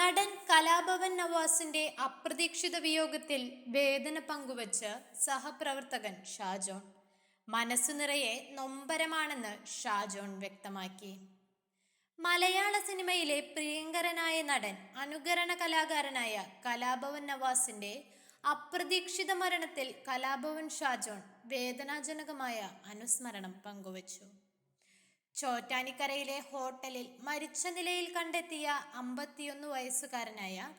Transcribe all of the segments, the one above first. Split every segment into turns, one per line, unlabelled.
നടൻ കലാഭവൻ നവാസിന്റെ അപ്രതീക്ഷിത വിയോഗത്തിൽ വേദന പങ്കുവച്ച് സഹപ്രവർത്തകൻ ഷാജോൺ. മനസ്സു നിറയെ നൊമ്പരമാണെന്ന് ഷാജോൺ വ്യക്തമാക്കി. മലയാള സിനിമയിലെ പ്രിയങ്കരനായ നടൻ അനുകരണ കലാകാരനായ കലാഭവൻ നവാസിന്റെ അപ്രതീക്ഷിത മരണത്തിൽ കലാഭവൻ ഷാജോൺ വേദനാജനകമായ അനുസ്മരണം പങ്കുവച്ചു. ചോറ്റാനിക്കരയിലെ ഹോട്ടലിൽ മരിച്ച നിലയിൽ കണ്ടെത്തിയ അമ്പത്തിയൊന്ന് വയസ്സുകാരനായ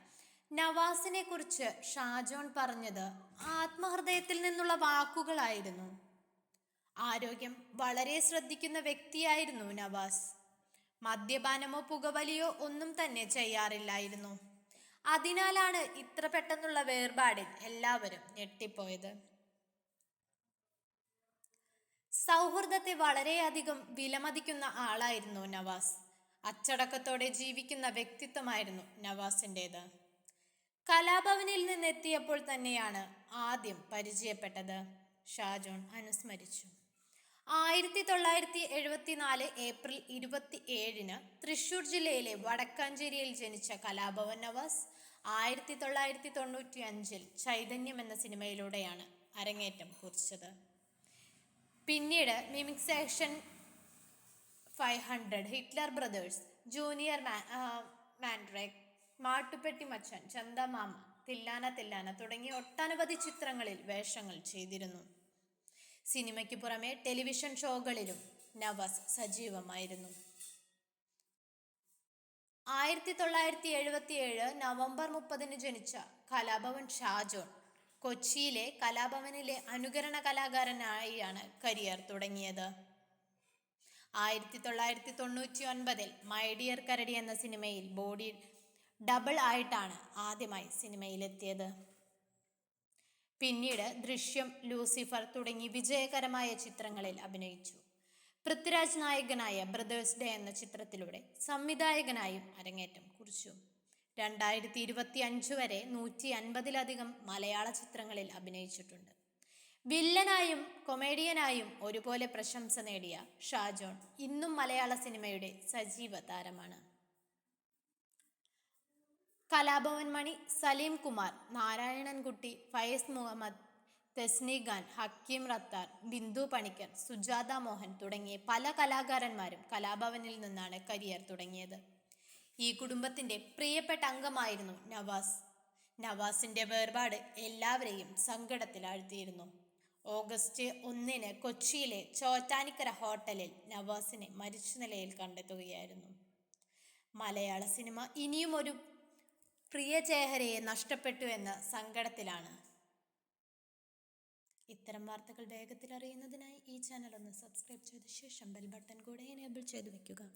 നവാസിനെ കുറിച്ച് ഷാജോൺ പറഞ്ഞത് ആത്മഹൃദയത്തിൽ നിന്നുള്ള വാക്കുകളായിരുന്നു. ആരോഗ്യം വളരെ ശ്രദ്ധിക്കുന്ന വ്യക്തിയായിരുന്നു നവാസ്. മദ്യപാനമോ പുകവലിയോ ഒന്നും തന്നെ ചെയ്യാറില്ലായിരുന്നു. അതിനാലാണ് ഇത്ര പെട്ടെന്നുള്ള വേർപാടിൽ എല്ലാവരും ഞെട്ടിപ്പോയത്. സൗഹൃദത്തെ വളരെയധികം വിലമതിക്കുന്ന ആളായിരുന്നു നവാസ്. അച്ചടക്കത്തോടെ ജീവിക്കുന്ന വ്യക്തിത്വമായിരുന്നു നവാസിന്റെത് കലാഭവനിൽ നിന്നെത്തിയപ്പോൾ തന്നെയാണ് ആദ്യം പരിചയപ്പെട്ടത്. ഷാജോൺ അനുസ്മരിച്ചു. ആയിരത്തി തൊള്ളായിരത്തി എഴുപത്തിനാല് ഏപ്രിൽ ഇരുപത്തി ഏഴിന് തൃശൂർ ജില്ലയിലെ വടക്കാഞ്ചേരിയിൽ ജനിച്ച കലാഭവൻ നവാസ് ആയിരത്തി തൊള്ളായിരത്തി തൊണ്ണൂറ്റി അഞ്ചിൽ ചൈതന്യം എന്ന സിനിമയിലൂടെയാണ് അരങ്ങേറ്റം കുറിച്ചത്. പിന്നീട് mimic section five hundred Hitler brothers junior Mandrake Mattupetti Machan Chandamama Thillana Thillana തുടങ്ങിയ ഒട്ടനവധി ചിത്രങ്ങളിൽ വേഷങ്ങൾ ചെയ്തിരുന്നു. സിനിമയ്ക്ക് പുറമെ ടെലിവിഷൻ ഷോകളിലും നവസ് സജീവമായിരുന്നു. ആയിരത്തി തൊള്ളായിരത്തി എഴുപത്തി ഏഴ് നവംബർ മുപ്പതിന് ജനിച്ച കലാഭവൻ ഷാജോൺ കൊച്ചിയിലെ കലാഭവനിലെ അനുകരണ കലാകാരനായാണ് കരിയർ തുടങ്ങിയത്. ആയിരത്തി തൊള്ളായിരത്തി തൊണ്ണൂറ്റി ഒൻപതിൽ മൈഡിയർ കരടി എന്ന സിനിമയിൽ ബോഡി ഡബിൾ ആയിട്ടാണ് ആദ്യമായി സിനിമയിലെത്തിയത്. പിന്നീട് ദൃശ്യം ലൂസിഫർ തുടങ്ങി വിജയകരമായ ചിത്രങ്ങളിൽ അഭിനയിച്ചു. പൃഥ്വിരാജ് നായകനായ ബ്രദേഴ്സ് ഡേ എന്ന ചിത്രത്തിലൂടെ സംവിധായകനായും അരങ്ങേറ്റം കുറിച്ചു. രണ്ടായിരത്തി ഇരുപത്തി അഞ്ച് വരെ നൂറ്റി അൻപതിലധികം മലയാള ചിത്രങ്ങളിൽ അഭിനയിച്ചിട്ടുണ്ട്. വില്ലനായും കൊമേഡിയനായും ഒരുപോലെ പ്രശംസ നേടിയ ഷാജോൺ ഇന്നും മലയാള സിനിമയുടെ സജീവ താരമാണ്. കലാഭവൻ മണി സലീം കുമാർ നാരായണൻകുട്ടി ഫയസ് മുഹമ്മദ് തെസ്നി ഖാൻ ഹക്കീം റത്താർ ബിന്ദു പണിക്കർ സുജാത മോഹൻ തുടങ്ങിയ പല കലാകാരന്മാരും കലാഭവനിൽ നിന്നാണ് കരിയർ തുടങ്ങിയത്. ഈ കുടുംബത്തിന്റെ പ്രിയപ്പെട്ട അംഗമായിരുന്നു നവാസ്. നവാസിന്റെ വേർപാട് എല്ലാവരെയും സങ്കടത്തിലാഴ്ത്തിയിരുന്നു. ഓഗസ്റ്റ് ഒന്നിന് കൊച്ചിയിലെ ചോറ്റാനിക്കര ഹോട്ടലിൽ നവാസിനെ മരിച്ച നിലയിൽ കണ്ടെത്തുകയായിരുന്നു. മലയാള സിനിമ ഇനിയും ഒരു പ്രിയ ചേഹരയെ നഷ്ടപ്പെട്ടു എന്ന സങ്കടത്തിലാണ്. ഇത്തരം വാർത്തകൾ വേഗത്തിൽ അറിയുന്നതിനായി ഈ ചാനൽ ഒന്ന് സബ്സ്ക്രൈബ് ചെയ്ത ശേഷം ബെൽ ബട്ടൺ കൂടെ എനേബിൾ ചെയ്തു വെക്കുക.